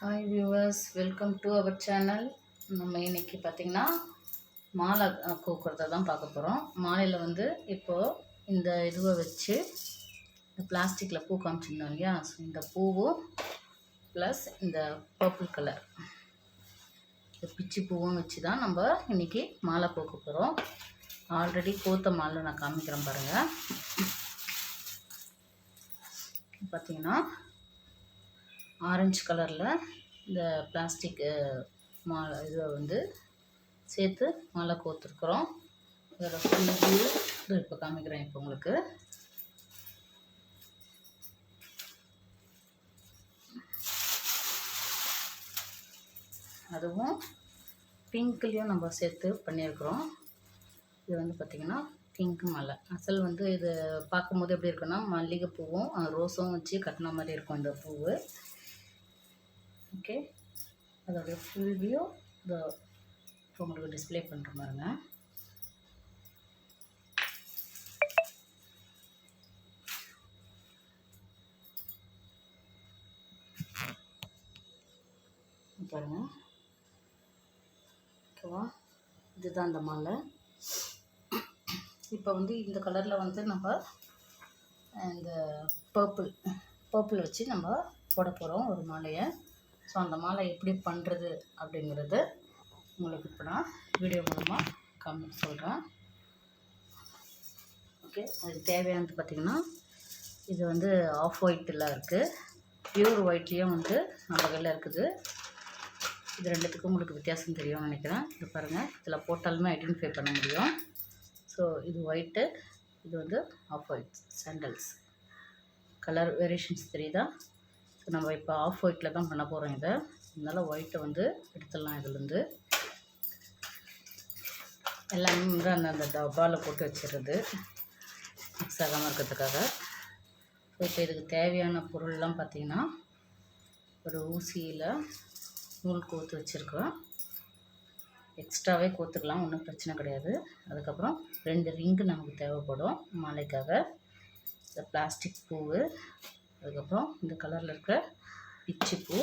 Hi viewers welcome to our channel நம்ம இன்றைக்கி பார்த்திங்கன்னா மாலை கூக்குறத தான் பார்க்க போகிறோம் மாலையில் வந்து இப்போது இந்த இதுவை வச்சு இந்த பிளாஸ்டிக்கில் பூ காமிச்சிருந்தோம் இல்லையா? ஸோ இந்த பூவும் ப்ளஸ் இந்த பர்பிள் கலர் இந்த பிச்சி பூவும் வச்சு தான் நம்ம இன்றைக்கி மாலை பூக்க போகிறோம் ஆல்ரெடி கோத்த மாலை நான் காமிக்கிறேன் பாருங்கள் பார்த்தீங்கன்னா ஆரஞ்சு கலரில் இந்த பிளாஸ்டிக் மாலை இதை வந்து சேர்த்து மாலை கோத்துருக்குறோம். இதோட ஃபுல் வியூ இப்போ காமிக்கிறேன் இப்போ உங்களுக்கு. அதுவும் பிங்க்லேயும் நம்ம சேர்த்து பண்ணியிருக்கிறோம். இது வந்து பார்த்திங்கன்னா பிங்க் மலை. அசல் வந்து இது பார்க்கும்போது எப்படி இருக்குன்னா மல்லிகைப்பூவும் ரோஸும் வச்சு கட்டின மாதிரி இருக்கும் இந்த பூவு. ஓகே அதோடைய ஃபுல் வியூ இந்த இப்போ உங்களுக்கு டிஸ்ப்ளே பண்ணுற பாருங்க. பாருங்க ஓகேவா இதுதான் அந்த மாலை. இப்போ வந்து இந்த கலரில் வந்து நம்ம இந்த பர்பிள் பர்பிள் வச்சு நம்ம போட போகிறோம் ஒரு மாலையை. ஸோ அந்த மாலை எப்படி பண்ணுறது அப்படிங்கிறது உங்களுக்கு இப்போ நான் வீடியோ மூலமாக காமி சொல்கிறேன் ஓகே அதுக்கு தேவையானது பார்த்திங்கன்னா இது வந்து ஆஃப் ஒயிட்டில் இருக்குது பியூர் ஒயிட்லேயும் வந்து நம்ம கையில் இருக்குது. இது ரெண்டுத்துக்கும் உங்களுக்கு வித்தியாசம் தெரியும்னு நினைக்கிறேன். இது பாருங்கள் இதில் போட்டாலுமே ஐடென்டிஃபை பண்ண முடியும். ஸோ இது ஒயிட்டு இது வந்து off white sandals colour variations தெரியுதா? ஸோ நம்ம இப்போ ஆஃப் ஒயிட்டில் தான் பண்ண போகிறோம் இதை. அதனால் ஒயிட்டை வந்து எடுத்துடலாம் இதுலேருந்து. எல்லாமே வந்து அந்த அந்த டப்பாவில் போட்டு வச்சிடுறது. மிக்ஸ் ஆகாமல் இருக்கிறதுக்காக. ஸோ இப்போ இதுக்கு தேவையான பொருள்லாம் பார்த்தீங்கன்னா ஒரு ஊசியில் நூல் கோர்த்து வச்சுருக்கோம் எக்ஸ்ட்ராவே கோர்த்துக்கலாம் ஒன்றும் பிரச்சனை கிடையாது. அதுக்கப்புறம் ரெண்டு ரிங்கு நமக்கு தேவைப்படும் மாலைக்காக. இந்த பிளாஸ்டிக் பூவு அதுக்கப்புறம் இந்த கலரில் இருக்கிற பிச்சிப்பூ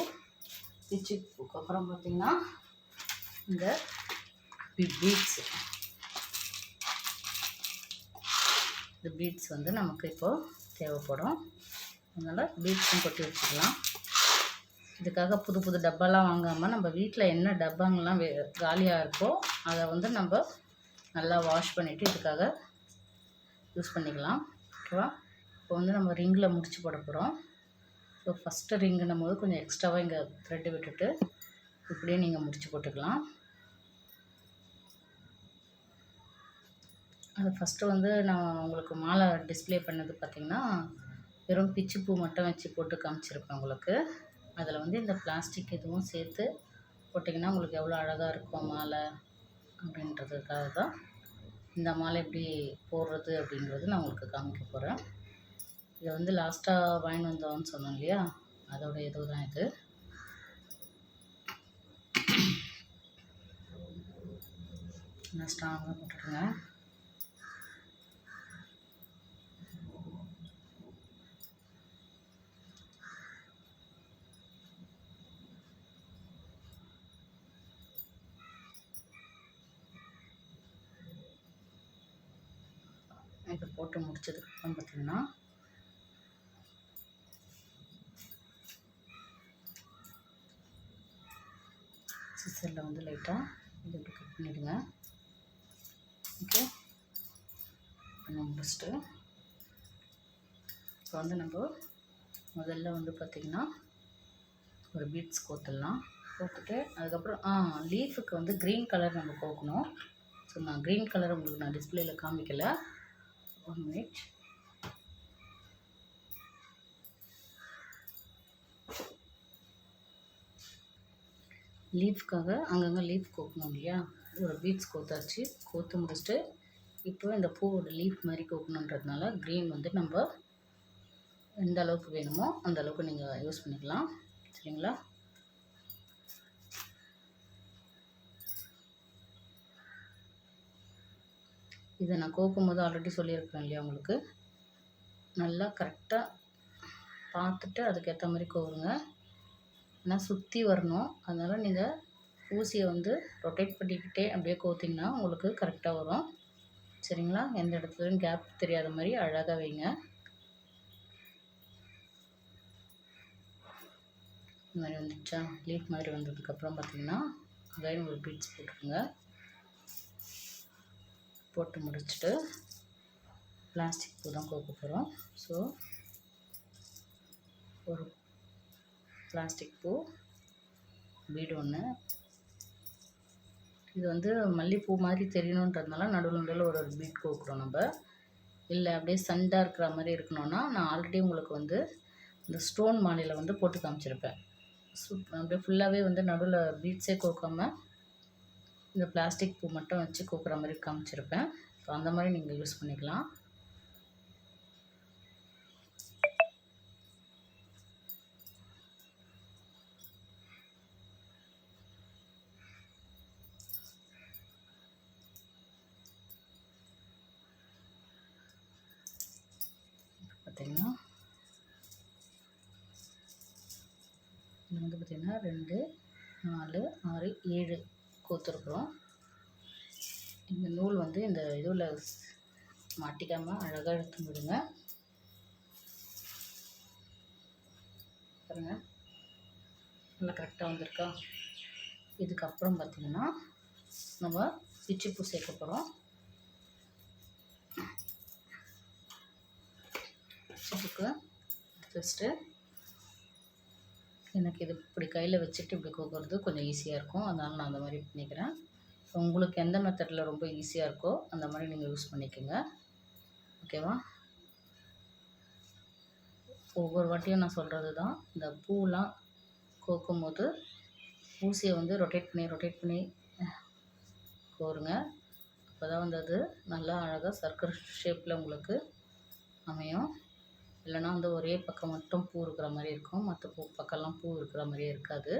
பிச்சிப்பூக்கு அப்புறம் பார்த்திங்கன்னா இந்த பீட்ஸ். இந்த பீட்ஸ் வந்து நமக்கு இப்போது தேவைப்படும். அதனால் பீட்ஸும் கொட்டி வச்சுக்கலாம். இதுக்காக புது புது டப்பாலாம் வாங்காமல் நம்ம வீட்டில் என்ன டப்பாங்கெல்லாம் வே காலியாக இருக்கோ அதை வந்து நம்ம நல்லா வாஷ் பண்ணிவிட்டு இதுக்காக யூஸ் பண்ணிக்கலாம். ஓகேவா? இப்போ வந்து நம்ம ரிங்கில் முடிச்சு போட போகிறோம். ஸோ ஃபஸ்ட்டு ரிங்குன்னும் போது கொஞ்சம் எக்ஸ்ட்ராவாக இங்கே த்ரெட்டு விட்டுட்டு இப்படியே நீங்கள் முடிச்சு போட்டுக்கலாம். அது ஃபஸ்ட்டு வந்து நான் உங்களுக்கு மாலை டிஸ்ப்ளே பண்ணது பார்த்திங்கன்னா வெறும் பிச்சு பூ மட்டும் வச்சு போட்டு காமிச்சிருப்பேன் உங்களுக்கு. அதில் வந்து இந்த பிளாஸ்டிக் இதுவும் சேர்த்து போட்டிங்கன்னா உங்களுக்கு எவ்வளோ அழகாக இருக்கும் மாலை அப்படின்றதுக்காக தான் இந்த மாலை எப்படி போடுறது அப்படின்றது நான் உங்களுக்கு காமிக்க போகிறேன் இதை வந்து லாஸ்ட்டாக வாங்கிட்டு வந்தோம்னு சொன்னோம் இல்லையா? அதோட இது தான் இது. நான் ஸ்ட்ராங்காக போட்டுடுங்க இது போட்டு முடிச்சதுக்கப்புறம் பார்த்தீங்கன்னா சிசரில் வந்து லைட்டாக இது இப்படி கட் பண்ணிவிடுங்க ஓகே முடிச்சுட்டு இப்போ வந்து நம்ம முதல்ல வந்து பார்த்திங்கன்னா ஒரு பீட்ஸ் கோத்துடலாம் கோத்துட்டு அதுக்கப்புறம் ஆ லீஃபுக்கு வந்து க்ரீன் கலர் நம்ம கோக்கணும். ஸோ நான் க்ரீன் கலர் உங்களுக்கு நான் டிஸ்பிளேயில் காமிக்கலை. ஒன் மினிட் லீஃப்க்காக அங்கங்கே லீஃப் கோக்கணும் இல்லையா? ஒரு பீட்ஸ் கோத்தாச்சு. கோத்து முடிச்சுட்டு இப்போ இந்த பூவோட லீஃப் மாதிரி கோக்கணுன்றதுனால க்ரீன் வந்து நம்ம எந்த அளவுக்கு வேணுமோ அந்த அளவுக்கு நீங்கள் யூஸ் பண்ணிக்கலாம். சரிங்களா? இதை நான் கோக்கும்போது ஆல்ரெடி சொல்லியிருக்கேன் இல்லையா உங்களுக்கு? நல்லா கரெக்டாக பார்த்துட்டு அதுக்கேற்ற மாதிரி கோவுங்க. ஏன்னா சுற்றி வரணும். அதனால் நீங்கள் ஊசியை வந்து ரொட்டேட் பண்ணிக்கிட்டே அப்படியே கோத்திங்கன்னா உங்களுக்கு கரெக்டாக வரும். சரிங்களா? எந்த இடத்துலையும் கேப் தெரியாத மாதிரி அழகாக வைங்க. இந்த மாதிரி வந்துச்சா? லீட் மாதிரி வந்ததுக்கப்புறம் பார்த்தீங்கன்னா அகைன் ஒரு பீட்ஸ் போட்டுருங்க போட்டு முடிச்சுட்டு பிளாஸ்டிக் பூ தான் கோக்க போகிறோம் ஸோ ஒரு பிளாஸ்டிக் பூ பீடு ஒன்று இது வந்து மல்லிகைப்பூ மாதிரி தெரியணுன்றதுனால நடுவில் நடுவில் ஒரு ஒரு பீட் கோக்குறோம் நம்ம. இல்லை அப்படியே சண்டாக இருக்கிற மாதிரி இருக்கணும்னா நான் ஆல்ரெடி உங்களுக்கு வந்து இந்த ஸ்டோன் மாலையில் வந்து போட்டு காமிச்சிருப்பேன். சூப் அப்படியே ஃபுல்லாகவே வந்து நடுவில் பீட்ஸே கோக்காமல் இந்த பிளாஸ்டிக் பூ மட்டும் வச்சு கோக்குற மாதிரி காமிச்சிருப்பேன். ஸோ அந்த மாதிரி நீங்கள் யூஸ் பண்ணிக்கலாம். கொடுத்துருக்குறோம். இந்த நூல் வந்து இந்த இதில் மாட்டிக்காமல் அழகாக எடுத்து விடுங்க. பாருங்க. நல்லா கரெக்டாக வந்திருக்கா. இதுக்கப்புறம் பார்த்திங்கன்னா நம்ம பிச்சிப்பூ சேர்க்க போகிறோம் பிச்சிப்பூக்கு ஃபஸ்ட்டு எனக்கு இது இப்படி கையில் வச்சுட்டு இப்படி கோக்கிறது கொஞ்சம் ஈஸியாக இருக்கும். அதனால் நான் அந்த மாதிரி பண்ணிக்கிறேன். உங்களுக்கு எந்த மெத்தடில் ரொம்ப ஈஸியாக இருக்கோ அந்த மாதிரி நீங்கள் யூஸ் பண்ணிக்கோங்க. ஓகேவா ஒவ்வொரு வாட்டியும் நான் சொல்கிறது தான் இந்த பூலாம் கோக்கும் போது ஊசியை வந்து ரொட்டேட் பண்ணி ரொட்டேட் பண்ணி கோருங்க. அப்போ தான் வந்து அது நல்லா அழகாக சர்க்கிள் ஷேப்பில் உங்களுக்கு அமையும். இல்லைன்னா வந்து ஒரே பக்கம் மட்டும் பூ இருக்கிற மாதிரி இருக்கும். மற்ற பூ பக்கம்லாம் பூ இருக்கிற மாதிரியே இருக்காது.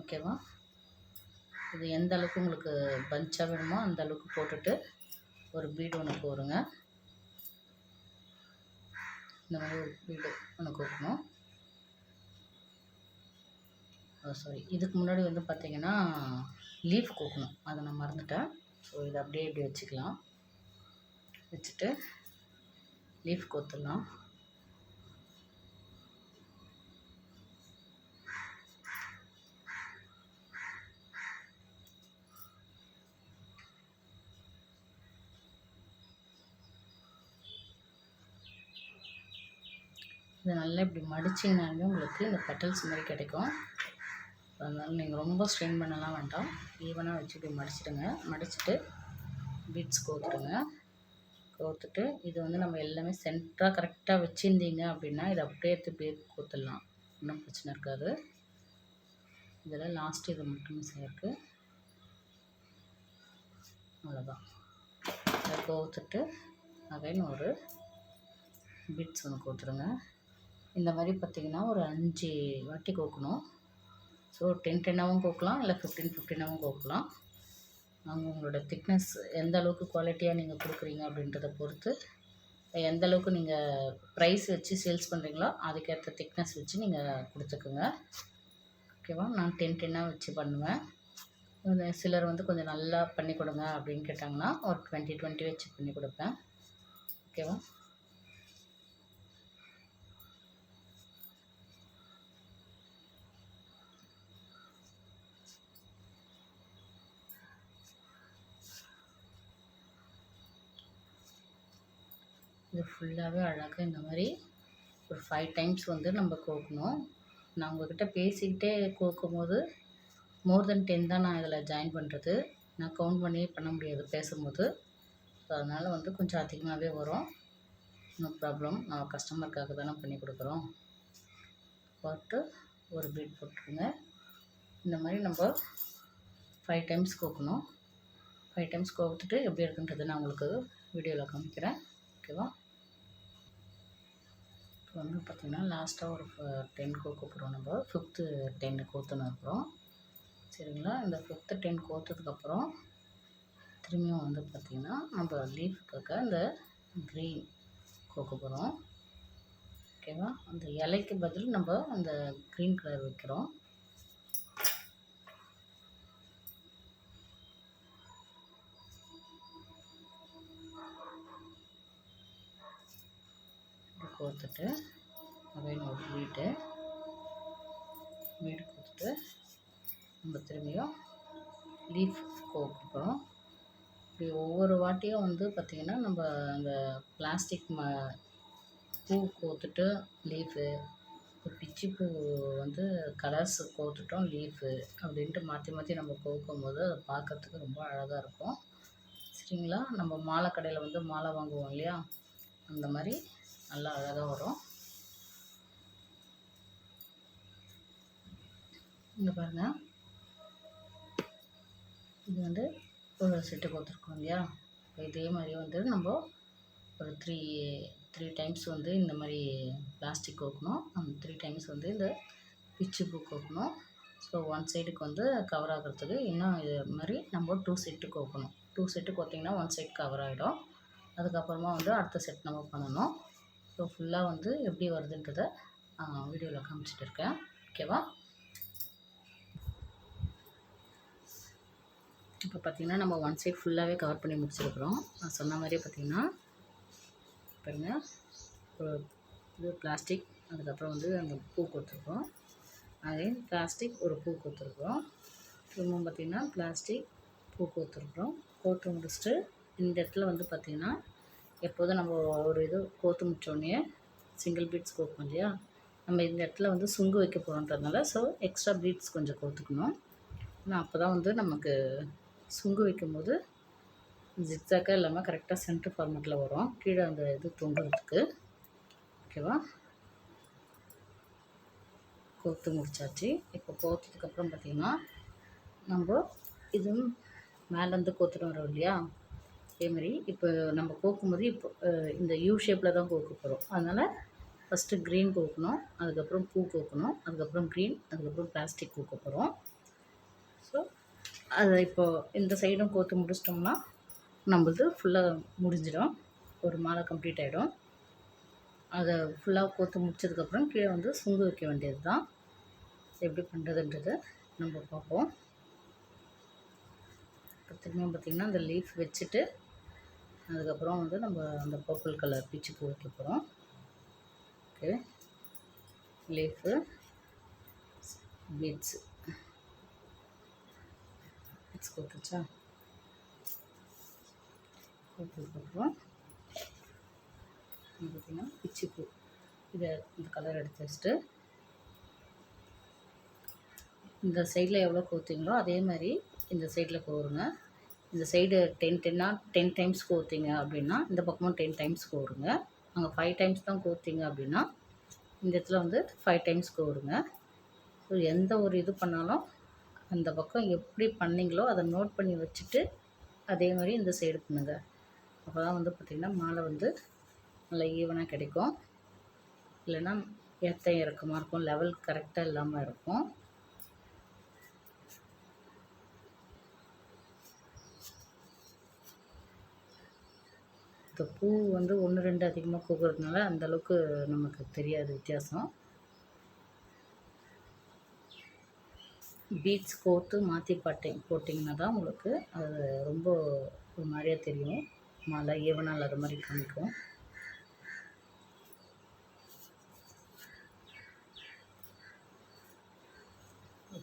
ஓகேவா? இது எந்த அளவுக்கு உங்களுக்கு பஞ்சாக வேணுமோ அந்த அளவுக்கு போட்டுட்டு ஒரு பீடு ஒன்று கோருங்க. இந்த மாதிரி ஒரு பீடு ஒன்று கோக்கணும் சாரி இதுக்கு முன்னாடி வந்து பார்த்தீங்கன்னா லீஃப் கோக்கணும். அதை நான் மறந்துட்டேன். ஸோ இதை அப்படியே இப்படி வச்சுக்கலாம். வச்சுட்டு லீஃப் கோத்துடலாம். இதை நல்லா இப்படி மடிச்சிங்கனாலுமே உங்களுக்கு இந்த பெட்டல்ஸ் மாதிரி கிடைக்கும். அதனால் நீங்கள் ரொம்ப ஸ்ட்ரெயின் பண்ணலாம் வேண்டாம். ஈவனாக வச்சு இப்படி மடிச்சிடுங்க. மடிச்சுட்டு பீட்ஸ் கோத்துடுங்க. கோத்துட்டு இது வந்து நம்ம எல்லாமே சென்டராக கரெக்டாக வச்சுருந்தீங்க அப்படின்னா இதை அப்படியே எடுத்து இப்படியே கோத்துடலாம். ஒன்றும் பிரச்சனை இருக்காது. இதில் லாஸ்ட் இது மட்டும் சேர்க்கு அவ்வளோதான் இதை கோத்துட்டு அகைன் ஒரு பீட்ஸ் ஒன்று கொடுத்துருங்க இந்த மாதிரி பார்த்திங்கன்னா ஒரு அஞ்சு வாட்டி கோக்கணும். ஸோ டென் டென்னாகவும் கோக்கலாம் இல்லை ஃபிஃப்டீன் ஃபிஃப்டீனாகவும் கோக்கலாம். நாங்கள் உங்களோட திக்னஸ் எந்த அளவுக்கு குவாலிட்டியாக நீங்கள் கொடுக்குறீங்க அப்படின்றத பொறுத்து எந்த அளவுக்கு நீங்கள் ப்ரைஸ் வச்சு சேல்ஸ் பண்ணுறீங்களோ அதுக்கேற்ற திக்னஸ் வச்சு நீங்கள் கொடுத்துக்குங்க. ஓகேவா நான் டென் டென்னாக வச்சு பண்ணுவேன். சிலர் வந்து கொஞ்சம் நல்லா பண்ணி கொடுங்க அப்படின்னு கேட்டாங்கன்னா ஒரு டுவெண்ட்டி டுவெண்ட்டி வச்சு பண்ணி கொடுப்பேன். ஓகேவா இது ஃபுல்லாகவே அழகாக இந்த மாதிரி ஒரு ஃபைவ் டைம்ஸ் வந்து நம்ம கோக்கணும். நான் உங்கள்கிட்ட பேசிக்கிட்டே கோக்கும் போது மோர் தென் டென் தான் நான் இதில் ஜாயின் பண்ணுறது நான் கவுண்ட் பண்ணி பண்ண முடியாது பேசும்போது. ஸோ அதனால் வந்து கொஞ்சம் அதிகமாகவே வரும். நோ ப்ராப்ளம் நம்ம கஸ்டமருக்காக தானே பண்ணி கொடுக்குறோம். போட்டு ஒரு பீட் போட்டுருங்க. இந்த மாதிரி நம்ம ஃபைவ் டைம்ஸ் கோக்கணும். ஃபைவ் டைம்ஸ் கோர்த்துட்டு எப்படி இருக்குன்றது நான் உங்களுக்கு வீடியோவில் காமிக்கிறேன். ஓகேவா இப்போ வந்து பார்த்திங்கன்னா லாஸ்ட்டாக ஒரு டென் கோக்க போகிறோம் நம்ம. ஃபிஃப்த்து டென்னு கோத்துன்னு இருக்கிறோம். சரிங்களா? இந்த ஃபிஃப்த்து டென் கோத்ததுக்கப்புறம் திரும்பியும் வந்து பார்த்திங்கன்னா நம்ம லீஃப்க்காக இந்த க்ரீன் கோக்க போகிறோம் ஓகேவா அந்த இலைக்கு பதில் நம்ம அந்த க்ரீன் கலர் வைக்கிறோம். கொடுத்துட்டு கோர்த்துட்டு ஒரு வீட்டு வீடு கொடுத்துட்டு நம்ம திரும்பியும் லீஃப் கொடுக்குறோம் இப்படி ஒவ்வொரு வாட்டியும் வந்து பார்த்திங்கன்னா நம்ம அந்த பிளாஸ்டிக் ம பூ கோத்துட்டு லீஃபு இப்போ பிச்சி பூ வந்து கலர்ஸ் கோத்துட்டோம் லீஃபு அப்படின்ட்டு மாற்றி மாற்றி நம்ம கோக்கும் போது அதை பார்க்குறதுக்கு ரொம்ப அழகாக இருக்கும். சரிங்களா? நம்ம மாலை கடையில் வந்து மாலை வாங்குவோம் இல்லையா? அந்த மாதிரி நல்லா அழகாக வரும். இங்கே பாருங்கள் இது வந்து ஒரு செட்டு கொடுத்துருக்கோம் இல்லையா? இப்போ இதே மாதிரி வந்து நம்ம ஒரு த்ரீ த்ரீ டைம்ஸ் வந்து இந்த மாதிரி பிளாஸ்டிக் கோக்கணும். அந்த த்ரீ டைம்ஸ் வந்து இந்த பிச்சு பூ கோக்கணும். ஸோ ஒன் சைடுக்கு வந்து கவர் ஆகிறதுக்கு இன்னும் இது மாதிரி நம்ம டூ செட்டு கோக்கணும். டூ செட்டு கோத்திங்கன்னா ஒன் சைட் கவர் ஆகிடும் அதுக்கப்புறமா வந்து அடுத்த செட் நம்ம பண்ணணும். ஸோ ஃபுல்லாக வந்து எப்படி வருதுன்றதை வீடியோவில் காமிச்சிட்டு இருக்கேன் ஓகேவா? இப்போ பார்த்திங்கன்னா நம்ம ஒன் சைட் ஃபுல்லாகவே கவர் பண்ணி முடிச்சிருக்கிறோம். நான் சொன்ன மாதிரியே பார்த்திங்கன்னா பாருங்கள் ஒரு இது பிளாஸ்டிக் அதுக்கப்புறம் வந்து அந்த பூ கொடுத்துருக்கோம். அதே பிளாஸ்டிக் ஒரு பூ கொடுத்துருக்குறோம் திரும்பவும் பார்த்திங்கன்னா பிளாஸ்டிக் பூ கொடுத்துருக்குறோம் கோத்து முடிச்சுட்டு இந்த இடத்துல வந்து பார்த்திங்கன்னா எப்போதும் நம்ம ஒரு இது கோத்து முடிச்சோடனே சிங்கிள் பீட்ஸ் கோக்கும் இல்லையா? நம்ம இந்த இடத்துல வந்து சுங்கு வைக்க போகிறோன்றதுனால ஸோ எக்ஸ்ட்ரா பீட்ஸ் கொஞ்சம் கோத்துக்கணும் ஏன்னா அப்போ தான் வந்து நமக்கு சுங்கு வைக்கும்போது ஜிக்ஸாக்காக இல்லாமல் கரெக்டாக சென்ட்ரு ஃபார்மேட்டில் வரும். கீழே அந்த இது தொங்குறதுக்கு. ஓகேவா கோர்த்து முடிச்சாச்சு. இப்போ கோர்த்ததுக்கப்புறம் பார்த்திங்கன்னா நம்ம இதுவும் மேலேருந்து கோத்துட்டு வரோம் இல்லையா? அதே மாதிரி இப்போ நம்ம கோக்கும்போது இப்போ இந்த யூ ஷேப்பில் தான் கோக்க போகிறோம் அதனால் ஃபஸ்ட்டு க்ரீன் கோக்கணும் அதுக்கப்புறம் பூ கோக்கணும் அதுக்கப்புறம் க்ரீன் அதுக்கப்புறம் பிளாஸ்டிக் கோக்க போகிறோம் ஸோ அதை இப்போது இந்த சைடும் கோத்து முடிச்சிட்டோம்னா நம்மளது ஃபுல்லாக முடிஞ்சிடும். ஒரு மாலை கம்ப்ளீட் ஆகிடும் அதை ஃபுல்லாக கோத்து முடிச்சதுக்கப்புறம் கீழே வந்து சுங்கு வைக்க வேண்டியது தான் எப்படி பண்ணுறதுன்றது நம்ம பார்ப்போம். இப்போ பார்த்திங்கன்னா அந்த லீஃப் வச்சுட்டு அதுக்கப்புறம் வந்து நம்ம அந்த பர்பிள் கலர் பிச்சு பூ வைக்க போகிறோம் ஓகே லீஃபு பீட்ஸு பீட்ஸ் கொடுத்துச்சா கொடுத்ததுக்கப்புறம் பார்த்திங்கன்னா பிச்சு இதை இந்த கலர் எடுத்து வச்சுட்டு இந்த சைடில் எவ்வளோ கோத்தீங்களோ அதே மாதிரி இந்த சைடில் கோருங்க. இந்த சைடு டென் டென்னா டென் டைம்ஸ் கோத்தீங்க அப்படின்னா இந்த பக்கமும் டென் டைம்ஸ் கோருங்க. அங்கே ஃபைவ் டைம்ஸ் தான் கோத்தீங்க அப்படின்னா இந்த இடத்துல வந்து ஃபைவ் டைம்ஸ் கோருங்க. ஸோ எந்த ஒரு இது பண்ணாலும் அந்த பக்கம் எப்படி பண்ணீங்களோ அதை நோட் பண்ணி வச்சுட்டு அதே மாதிரி இந்த சைடு பண்ணுங்கள் அப்போ தான் வந்து பார்த்திங்கன்னா மாலை வந்து நல்லா ஈவனாக கிடைக்கும். இல்லைன்னா ஏற்ற இறக்கமாக இருக்கும். லெவல் கரெக்டாக இல்லாமல் இருக்கும். இந்த பூ வந்து ஒன்று ரெண்டு அதிகமாக பூக்கிறதுனால அந்த அளவுக்கு நமக்கு தெரியாது வித்தியாசம். பீட்ஸ் கோர்த்து மாற்றி பாட்டேன் போட்டிங்கன்னா தான் உங்களுக்கு அது ரொம்ப ஒரு மாதிரியாக தெரியும். மழை ஏவனால் அது மாதிரி காமிக்கும்.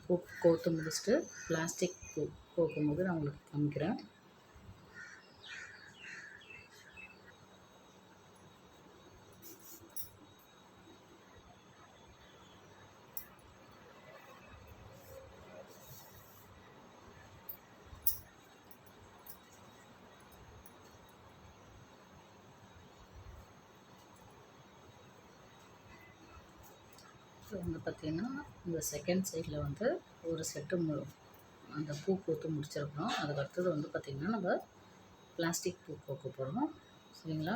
பூ கோர்த்து முடிச்சுட்டு பிளாஸ்டிக் பூ போகும்போது நான் உங்களுக்கு காமிக்கிறேன். ஸோ வந்து பார்த்திங்கன்னா இந்த செகண்ட் சைடில் வந்து ஒரு செட்டு மு அந்த பூ பூத்து முடிச்சிருக்கணும். அதுக்கு அடுத்தது வந்து பார்த்திங்கன்னா நம்ம பிளாஸ்டிக் பூ கோக்க போகிறோம் சரிங்களா?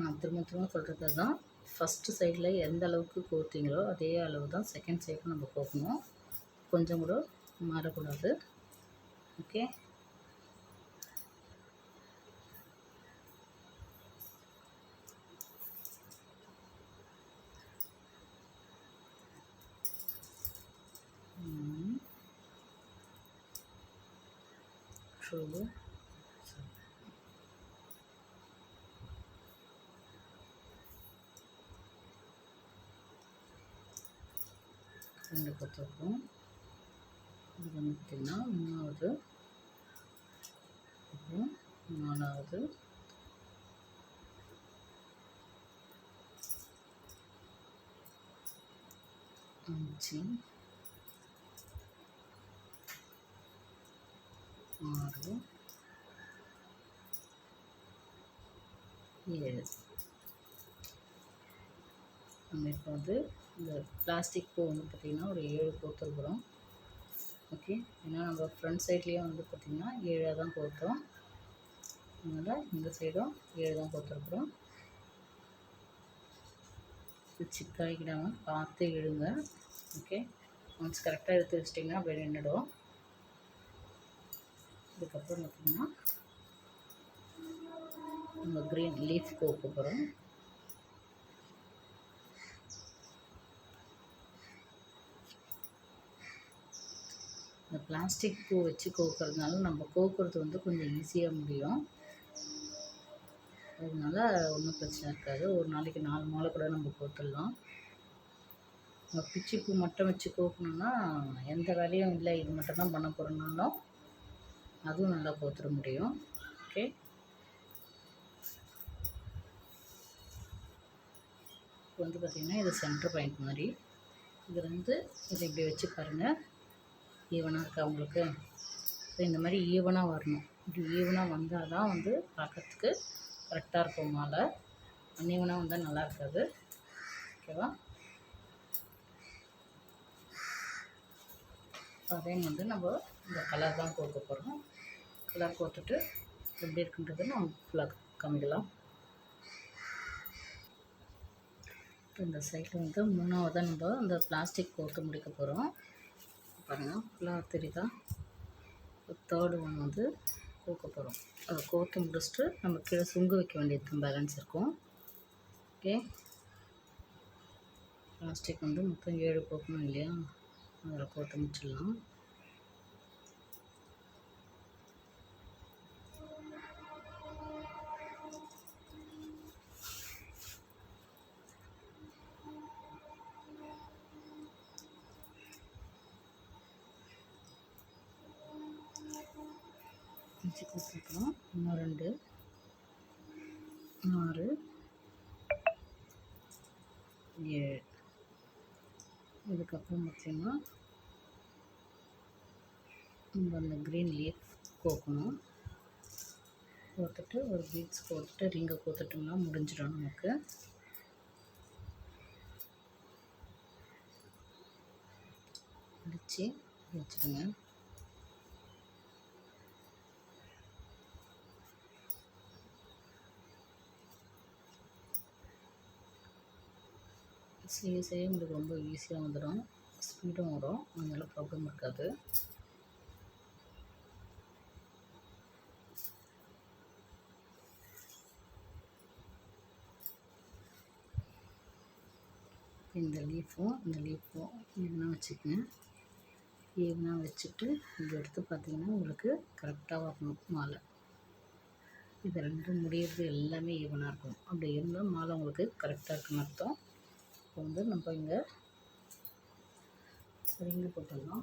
நான் திரும்ப திரும்ப சொல்கிறது தான். ஃபஸ்ட்டு சைடில் எந்த அளவுக்கு கோத்தீங்களோ அதே அளவு தான் செகண்ட் சைடில் நம்ம கோக்கணும். கொஞ்சம் கூட மாறக்கூடாது. Okay Hmm. Şöyle. Şöyle katalım. Bunu bunu aldı. Bunu aldı. için ஆறு ஏழு நம்ம இப்போ வந்து இந்த பிளாஸ்டிக் பூ வந்து பார்த்திங்கன்னா ஒரு ஏழு கோத்துருக்குறோம். ஓகே ஏன்னா நம்ம ஃப்ரண்ட் சைட்லேயே வந்து பார்த்திங்கன்னா ஏழாக தான் கோத்துறோம். அதனால் இந்த சைடும் ஏழு தான் கோத்துருக்குறோம். சிக்காய்க்கிடாமல் பார்த்து இழுங்க. ஓகே ஒன்ஸ் கரெக்டாக எடுத்து வச்சிட்டிங்கன்னா அப்படியே நின்றுடுவோம் இதுக்கப்புறம் பார்த்திங்கன்னா நம்ம க்ரீன் லீஃப் கோக்க போகிறோம் இந்த பிளாஸ்டிக் பூ வச்சு கோக்கிறதுனால நம்ம கோக்குறது வந்து கொஞ்சம் ஈஸியாக முடியும். அதனால ஒன்றும் பிரச்சனை இருக்காது. ஒரு நாளைக்கு நாலு மாலை கூட நம்ம கோத்துடலாம். நம்ம பிச்சி பூ மட்டும் வச்சு கோக்கணுன்னா எந்த வேலையும் இல்லை. இது மட்டும் தான் பண்ண போகிறோம்னாலும் அதுவும் நல்லா கோத்துட முடியும். ஓகே. இப்போ வந்து பார்த்திங்கன்னா இது சென்டர் பாயிண்ட் மாதிரி. இது வந்து இதை இப்படி வச்சு பாருங்கள் ஈவனாக இருக்கா உங்களுக்கு? ஸோ இந்த மாதிரி ஈவனாக வரணும். இப்படி ஈவனாக வந்தால் தான் வந்து பார்க்கறதுக்கு கரெக்டாக இருக்கும் மாலை அன்னீவனாக வந்தால் நல்லா இருக்காது. ஓகேவா? அதே வந்து நம்ம இந்த கலர் தான் கொடுக்க போகிறோம் கலர் கோர்த்துட்டு எப்படி இருக்குன்றது நம்ம ஃபுல்லாக காமிக்கலாம். இப்போ இந்த சைடில் வந்து மூணாவதாக நம்ம அந்த பிளாஸ்டிக் கோர்த்து முடிக்க போகிறோம் பாருங்கள் ஃபுல்லாக தெரியுதா? தேர்டு ஒன் வந்து கோக்க போகிறோம் அதை கோர்த்து முடிச்சுட்டு நம்ம கீழே சுங்க வைக்க வேண்டியது பேலன்ஸ் இருக்கும். ஓகே பிளாஸ்டிக் வந்து மொத்தம் ஏழு கோக்கணும் இல்லையா? அதில் கோர்த்து முடிச்சிடலாம். அப்புறம் பார்த்தீங்கன்னா நம்ம அந்த க்ரீன் லீஃப் கோக்கணும். கோத்துட்டு ஒரு பீட்ஸ் போட்டுட்டு ரிங்கை கோத்துட்டோம்னா முடிஞ்சிடும் நமக்கு. அடித்து வச்சுருங்க செய்ய செய்ய உங்களுக்கு ரொம்ப ஈஸியாக வந்துடும். ஸ்பீடும் வரும். அதனால் ப்ராப்ளம் இருக்காது. இந்த லீஃபும் இந்த லீஃபும் ஈவனாக வச்சுக்கேன் ஈவனாக வச்சுட்டு இதை எடுத்து பார்த்தீங்கன்னா உங்களுக்கு கரெக்டாக வரணும் மாலை. இது ரெண்டும் முடியறது எல்லாமே ஈவனாக இருக்கும் அப்படி இருந்தால் மாலை உங்களுக்கு கரெக்டாக இருக்குன்னு அர்த்தம். இப்போ வந்து நம்ம இங்கே ரிங்கு போட்டுடலாம்.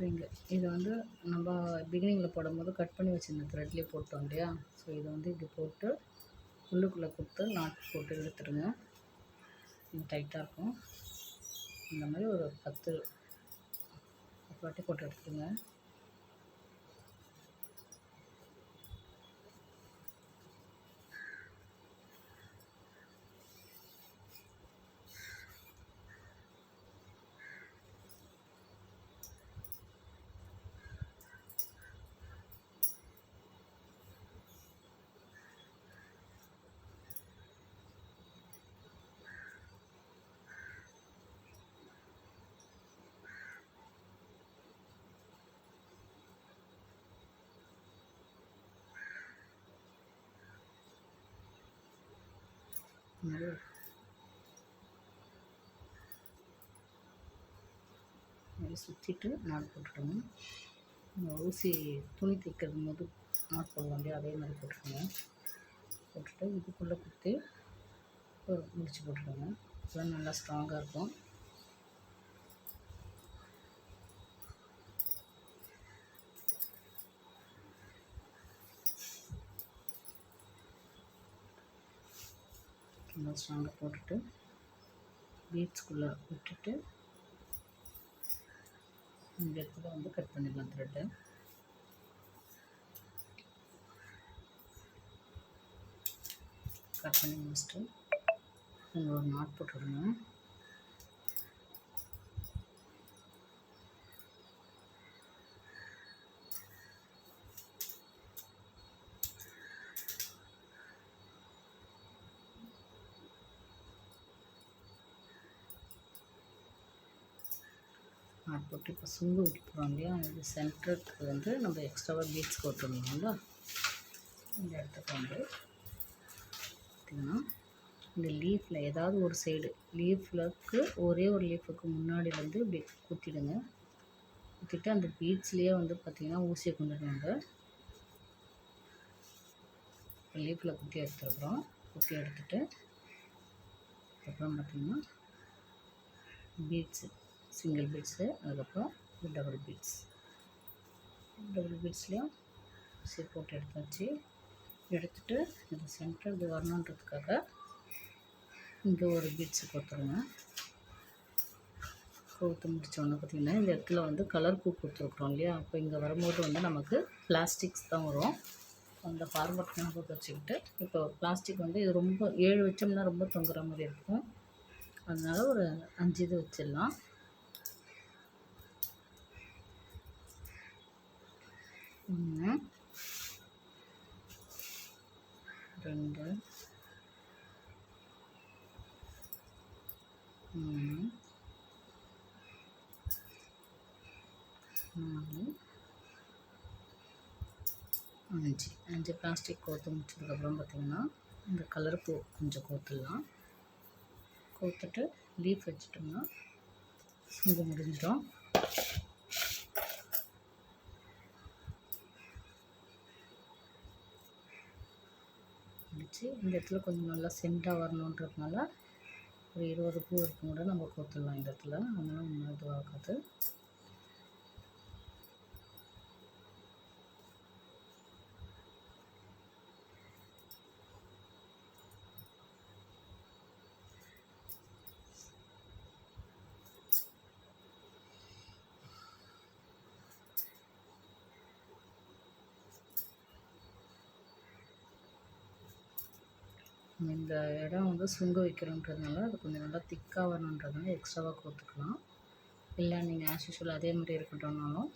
ரிங்கு இது வந்து நம்ம பிகினிங்கில் போடும்போது கட் பண்ணி வச்சுருந்த த்ரெட்லேயே போட்டோம் இல்லையா? ஸோ இதை வந்து இப்படி போட்டு உள்ளுக்குள்ளே கொடுத்து நாட்டு போட்டு எடுத்துருங்க டைட்டாக இருக்கும். இந்த மாதிரி ஒரு பத்து வாட்டி போட்டு எடுத்துங்க சுற்றிட்டு நாட் போட்டுடுங்க ஊசி துணி தைக்கிறது போது நாட் போடுவோம் இல்லையா? அதே மாதிரி போட்டுருங்க போட்டுட்டு இதுக்குள்ளே கொடுத்து முடிச்சு போட்டுடுங்க நல்லா ஸ்ட்ராங்காக இருக்கும். நல்லா ஸ்ட்ராங்காக போட்டுட்டு பீட்ஸ்குள்ளே விட்டுட்டு இந்த இடத்துல வந்து கட் பண்ணிடலாம் த்ரெட்டை கட் பண்ணி முடிச்சுட்டு நீங்கள் ஒரு நாட் போட்டுவிடுங்க நாட் போட்டு இப்போ இல்லையா? இது சென்டருக்கு வந்து நம்ம எக்ஸ்ட்ராவாக பீட்ஸ் போட்டுருந்தோம்ல இந்த இடத்துக்கு வந்து பார்த்திங்கன்னா இந்த லீஃப்பில் ஏதாவது ஒரு சைடு லீஃப்லக்கு ஒரே ஒரு லீஃபுக்கு முன்னாடி வந்து இப்படி குத்திடுங்க. குத்திட்டு அந்த பீட்ஸ்லேயே வந்து பார்த்திங்கன்னா ஊசியை கொண்டுடுவாங்க லீஃபில் குத்தி எடுத்துருக்குறோம். குத்தி எடுத்துட்டு அப்புறம் பார்த்திங்கன்னா பீட்ஸு சிங்கிள் பீட்ஸு அதுக்கப்புறம் டபுள் பீட்ஸ் டபுள் பீட்ஸ்லேயும் சீ போட்டு எடுத்தாச்சு. எடுத்துட்டு இந்த சென்டர் இது வரணுன்றதுக்காக இங்கே ஒரு பீட்ஸு கொடுத்துருங்க. கொடுத்து முடித்தோடனே பார்த்திங்கன்னா இந்த இடத்துல வந்து கலர் பூ கொடுத்துருக்குறோம் இல்லையா? அப்போ இங்கே வரும்போது வந்து நமக்கு பிளாஸ்டிக்ஸ் தான் வரும். அந்த ஃபார்மட் ஞாபகம் வச்சுக்கிட்டு இப்போ பிளாஸ்டிக் வந்து இது ரொம்ப ஏழு வச்சோம்னா ரொம்ப தொங்குற மாதிரி இருக்கும். அதனால் ஒரு அஞ்சு இது வச்சிடலாம். ஒன்று ரெண்டு மூணு நாலு அஞ்சு அஞ்சு பிளாஸ்டிக் கோர்த்து முடிச்சதுக்கப்புறம் பார்த்திங்கன்னா இந்த கலர் பூ கொஞ்சம் கோர்த்துடலாம் கோர்த்துட்டு லீஃப் வச்சுட்டோம்னா இது முடிஞ்சிடும் வச்சு இந்த இடத்துல கொஞ்சம் நல்லா சென்டாக வரணுன்றதுனால ஒரு இருபது பூ இருக்கும் கூட நம்ம கோர்த்துடலாம் இந்த இடத்துல. அதனால் ஒன்றும் இதுவாகாது. இந்த இடம் வந்து சுங்க வைக்கிறோன்றதுனால அது கொஞ்சம் நல்லா திக்காக வரணுன்றதுனால எக்ஸ்ட்ராவாக கோர்த்துக்கலாம் இல்லை நீங்கள் ஆஸ் யூஷுவல் அதே மாதிரி இருக்கட்டும்னாலும்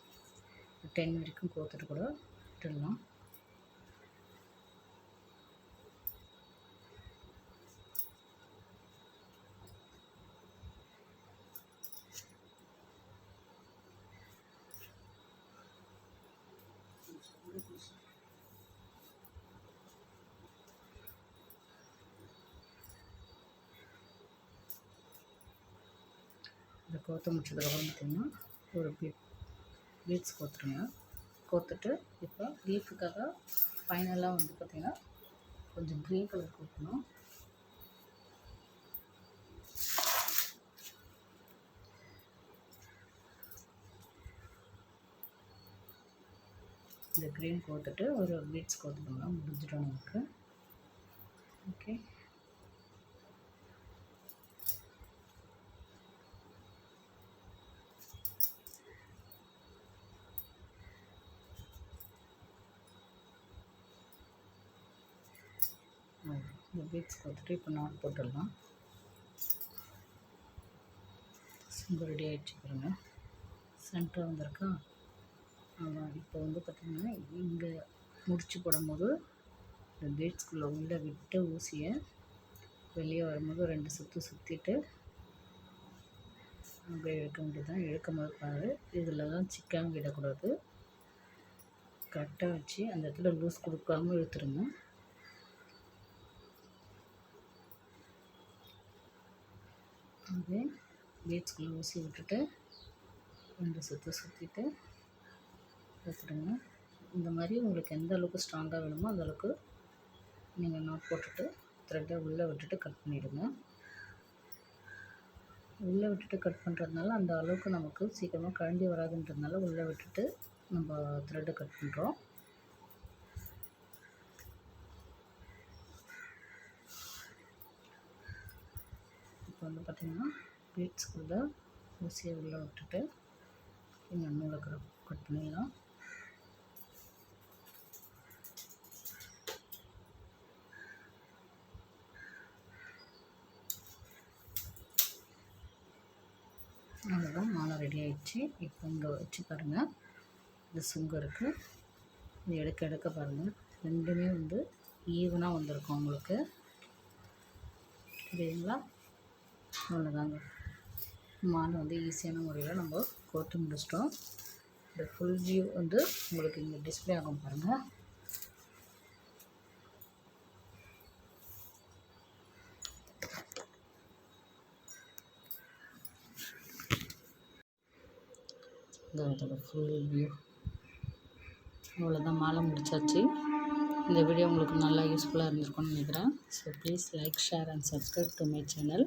டென் வரைக்கும் கோர்த்துட்டு கூட விட்டுடலாம் இதை கோர்த்து முடிச்சதுக்கப்புறம் பார்த்திங்கன்னா ஒரு பீட் பீட்ஸ் கோர்த்துருங்க கோர்த்துட்டு இப்போ லீஃபுக்காக ஃபைனலாக வந்து பார்த்திங்கன்னா கொஞ்சம் க்ரீன் கலர் கொடுக்கணும் இந்த க்ரீன் கோர்த்துட்டு ஒரு பீட்ஸ் கோர்த்துக்கோங்க முடிஞ்சிடும் நமக்கு. ஓகே. இந்த கொடுத்துட்டு இப்போ நாட் போட்டுடலாம். சிம்பிள் ரெடி ஆகிடுச்சு பாருங்க. சென்டர் வந்திருக்கா? ஆமாம் இப்போ வந்து பார்த்திங்கன்னா இங்கே முடிச்சு போடும்போது இந்த பீட்ஸ்குள்ளே உள்ளே விட்ட ஊசியை வெளியே வரும்போது ரெண்டு சுற்று சுற்றிட்டு அப்படியே இழுக்க வேண்டியது தான் இழுக்கும் போது பாரு இதில் தான் சிக்காமல் விடக்கூடாது கரெக்டாக வச்சு அந்த இடத்துல லூஸ் கொடுக்காம இழுத்துருங்க. அதே பீட்ஸ்குள்ளே ஊசி விட்டுட்டு ரெண்டு சுற்று சுற்றிட்டு எடுத்துடுங்க இந்த மாதிரி உங்களுக்கு எந்த அளவுக்கு ஸ்ட்ராங்காக வேணுமோ அந்த அளவுக்கு நீங்கள் நாட் போட்டுட்டு த்ரெட்டை உள்ளே விட்டுட்டு கட் பண்ணிவிடுங்க உள்ளே விட்டுட்டு கட் பண்ணுறதுனால அந்த அளவுக்கு நமக்கு சீக்கிரமாக கழண்டி வராதுன்றதுனால உள்ளே விட்டுட்டு நம்ம த்ரெட்டை கட் பண்ணுறோம் வந்து பார்த்திங்கன்னா பீட்ஸ்குள்ளே ஊசியை உள்ளே விட்டுட்டு நீங்கள் நூலை கட் பண்ணிடலாம். அவ்வளோதான் மாலை ரெடி ஆகிடுச்சு இப்போ இங்கே வச்சு பாருங்கள் இந்த சுங்கம் இருக்குது இது எடுக்க எடுக்க பாருங்கள் ரெண்டுமே வந்து ஈவனாக வந்திருக்கும் உங்களுக்கு. தெரியுங்களா அவ்வளோதாங்க. மாலை வந்து ஈஸியான முறையில் நம்ம கோர்த்து முடிச்சிட்டோம். இந்த ஃபுல் வியூ வந்து உங்களுக்கு இங்கே டிஸ்பிளே ஆகும் பாருங்கள் இதோட ஃபுல் வியூ அவ்வளோதான் மாலை முடிச்சாச்சு. இந்த வீடியோ உங்களுக்கு நல்லா யூஸ்ஃபுல்லாக இருந்திருக்கும்னு நினைக்கிறேன். So please like share and subscribe to my channel